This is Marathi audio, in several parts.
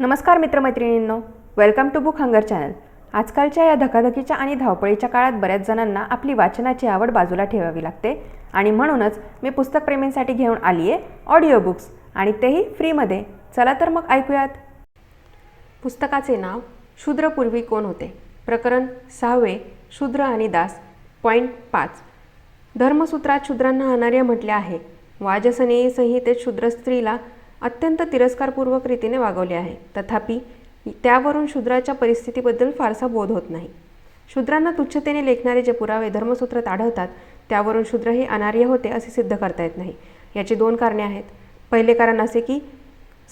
नमस्कार मित्रमैत्रिणींनो welcome to Book Hunger channel आजकालच्या या धकाधकीच्या आणि धावपळीच्या काळात बऱ्याच जणांना आपली वाचनाची आवड बाजूला ठेवावी लागते आणि म्हणूनच मी पुस्तकप्रेमींसाठी घेऊन आली आहे ऑडिओ बुक्स आणि तेही फ्रीमध्ये चला तर मग ऐकूयात. पुस्तकाचे नाव शूद्रपूर्वी कोण होते? प्रकरण सहावे शूद्र आणि दास. पॉईंट पाच. धर्मसूत्रात शूद्रांना अनार्य म्हटले आहे. वाजसनेयी संहितेत शूद्र स्त्रीला अत्यंत तिरस्कारपूर्वक रीतीने वागवले आहे. तथापि त्यावरून शूद्राच्या परिस्थितीबद्दल फारसा बोध होत नाही. शूद्रांना तुच्छतेने लेखणारे जे पुरावे धर्मसूत्रात आढळतात त्यावरून शूद्र हे अनार्य होते असे सिद्ध करता येत नाही. याची दोन कारणे आहेत. पहिले कारण असे की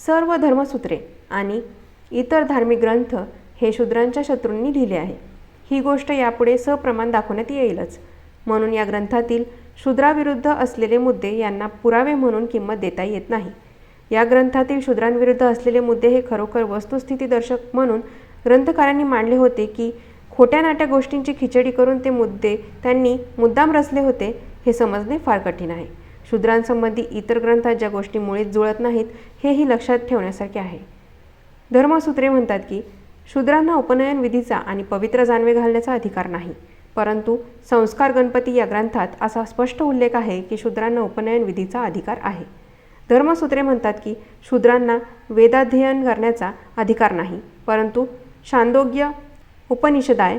सर्व धर्मसूत्रे आणि इतर धार्मिक ग्रंथ हे शूद्रांच्या शत्रूंनी लिहिले आहे. ही गोष्ट यापुढे सप्रमाण दाखवण्यात येईलच. म्हणून या ग्रंथातील शूद्राविरुद्ध असलेले मुद्दे यांना पुरावे म्हणून किंमत देता येत नाही. या ग्रंथातील शूद्रांविरुद्ध असलेले मुद्दे हे खरोखर वस्तुस्थितीदर्शक म्हणून ग्रंथकारांनी मांडले होते की खोट्या नाट्या गोष्टींची खिचडी करून ते मुद्दे त्यांनी मुद्दाम रचले होते हे समजणे फार कठीण आहे. शूद्रांसंबंधी इतर ग्रंथात ज्या गोष्टी मुळीच जुळत नाहीत हेही लक्षात ठेवण्यासारखे आहे. धर्मसूत्रे म्हणतात की शूद्रांना उपनयन विधीचा आणि पवित्र जानवे घालण्याचा अधिकार नाही. परंतु संस्कार गणपती या ग्रंथात असा स्पष्ट उल्लेख आहे की शूद्रांना उपनयन विधीचा अधिकार आहे. धर्मसूत्रे म्हणतात की शूद्रांना वेदाध्ययन करण्याचा अधिकार नाही. परंतु शांदोग्य उपनिषदाय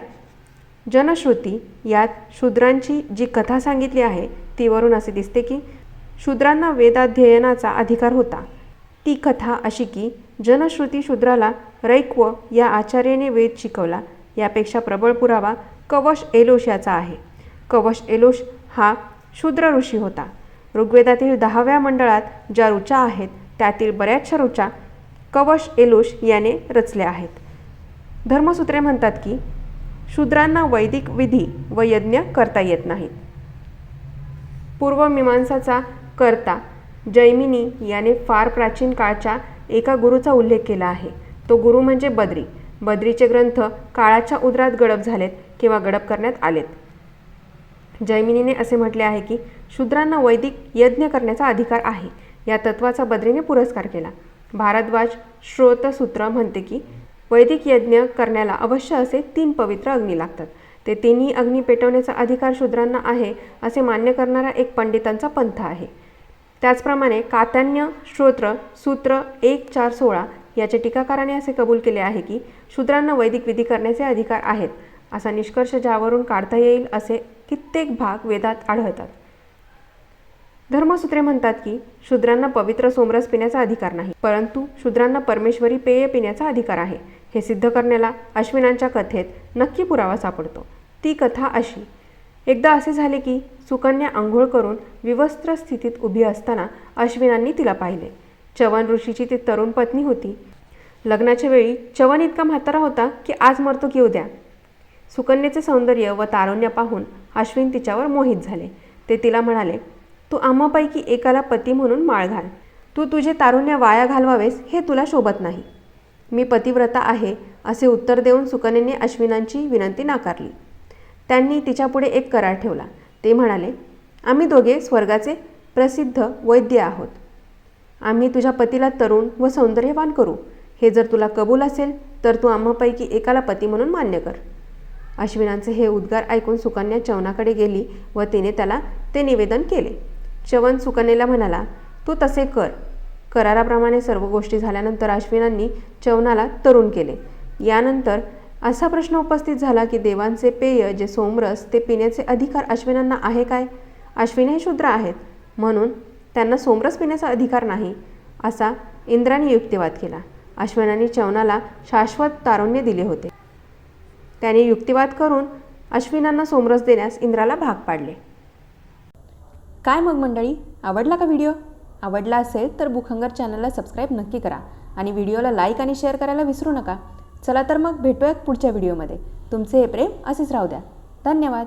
जनश्रुती यात शूद्रांची जी कथा सांगितली आहे तीवरून असे दिसते की शूद्रांना वेदाध्ययनाचा अधिकार होता. ती कथा अशी की जनश्रुती शूद्राला रैक्व या आचार्याने वेद शिकवला. यापेक्षा प्रबळ पुरावा कवश एलोश याचा आहे. कवश एलोश हा शूद्र ऋषी होता. ऋग्वेदातील दहाव्या मंडळात ज्या ऋचा आहेत त्यातील बऱ्याचशा ऋचा कवश एलुष याने रचल्या आहेत. धर्मसूत्रे म्हणतात की शूद्रांना वैदिक विधी व यज्ञ करता येत नाहीत. पूर्वमीमांसाचा कर्ता जैमिनी याने फार प्राचीन काळच्या एका गुरूचा उल्लेख केला आहे. तो गुरु म्हणजे बद्री. बद्रीचे ग्रंथ काळाच्या उदरात गडप झालेत किंवा गडप करण्यात आलेत. जैमिनीने असे म्हटले आहे की शूद्रांना वैदिक यज्ञ करण्याचा अधिकार आहे. या तत्वाचा बद्रीने पुरस्कार केला. भारद्वाज श्रोतसूत्र म्हणते की वैदिक यज्ञ करण्याला अवश्य असे तीन पवित्र अग्नी लागतात. ते तिन्ही अग्नी पेटवण्याचा अधिकार शूद्रांना आहे असे मान्य करणारा एक पंडितांचा पंथ आहे. त्याचप्रमाणे कात्यान्य श्रोत्र सूत्र एक चार सोळा याच्या टीकाकाराने असे कबूल केले आहे की शूद्रांना वैदिक विधी करण्याचे अधिकार आहेत असा निष्कर्ष ज्यावरून काढता येईल असे कित्येक भाग वेदात आढळतात. धर्मसूत्रे म्हणतात की शूद्रांना पवित्र सोमरस पिण्याचा अधिकार नाही परंतु शूद्रांना परमेश्वरी पेय पिण्याचा अधिकार आहे. हे सिद्ध करण्याला अश्विनांच्या कथेत नक्की पुरावा सापडतो. ती कथा अशी. एकदा असे झाले की सुकन्या आंघोळ करून विवस्त्र स्थितीत उभी असताना अश्विनांनी तिला पाहिले. चवन ऋषीची ती तरुण पत्नी होती. लग्नाच्या वेळी चवन इतका म्हातारा होता की आज मरतो की उद्या? सुकन्येचे सौंदर्य व तारुण्य पाहून अश्विन तिच्यावर मोहित झाले. ते तिला म्हणाले तू आम्हापैकी एकाला पती म्हणून माळ घाल. तू तुझे तारुण्य वाया घालवावेस हे तुला शोभत नाही. मी पतिव्रता आहे असे उत्तर देऊन सुकन्येने अश्विनांची विनंती नाकारली. त्यांनी तिच्यापुढे एक करार ठेवला. ते म्हणाले आम्ही दोघे स्वर्गाचे प्रसिद्ध वैद्य आहोत. आम्ही तुझ्या पतीला तरुण व सौंदर्यवान करू. हे जर तुला कबूल असेल तर तू आम्हापैकी एकाला पती म्हणून मान्य कर. अश्विनांचे हे उद्गार ऐकून सुकन्या चवनाकडे गेली व तिने त्याला ते निवेदन केले. चवन सुकन्येला म्हणाला तू तसे कर. कराराप्रमाणे सर्व गोष्टी झाल्यानंतर अश्विनांनी चवनाला तरुण केले. यानंतर असा प्रश्न उपस्थित झाला की देवांचे पेय जे सोमरस ते पिण्याचे अधिकार अश्विनांना आहे काय? अश्विन हे शूद्र आहेत म्हणून त्यांना सोमरस पिण्याचा अधिकार नाही असा इंद्राने युक्तिवाद केला. अश्विनांनी चवनाला शाश्वत तारुण्य दिले होते. त्याने युक्तिवाद करून अश्विनांना सोमरस देण्यास इंद्राला भाग पाडले. काय मग मंडळी? आवडला का व्हिडिओ? आवडला असेल तर बुखंगर चॅनलला सबस्क्राईब नक्की करा आणि व्हिडिओला लाईक आणि शेअर करायला विसरू नका. चला तर मग भेटूयात पुढच्या व्हिडिओमध्ये. तुमचे हे प्रेम असेच राहू द्या. धन्यवाद.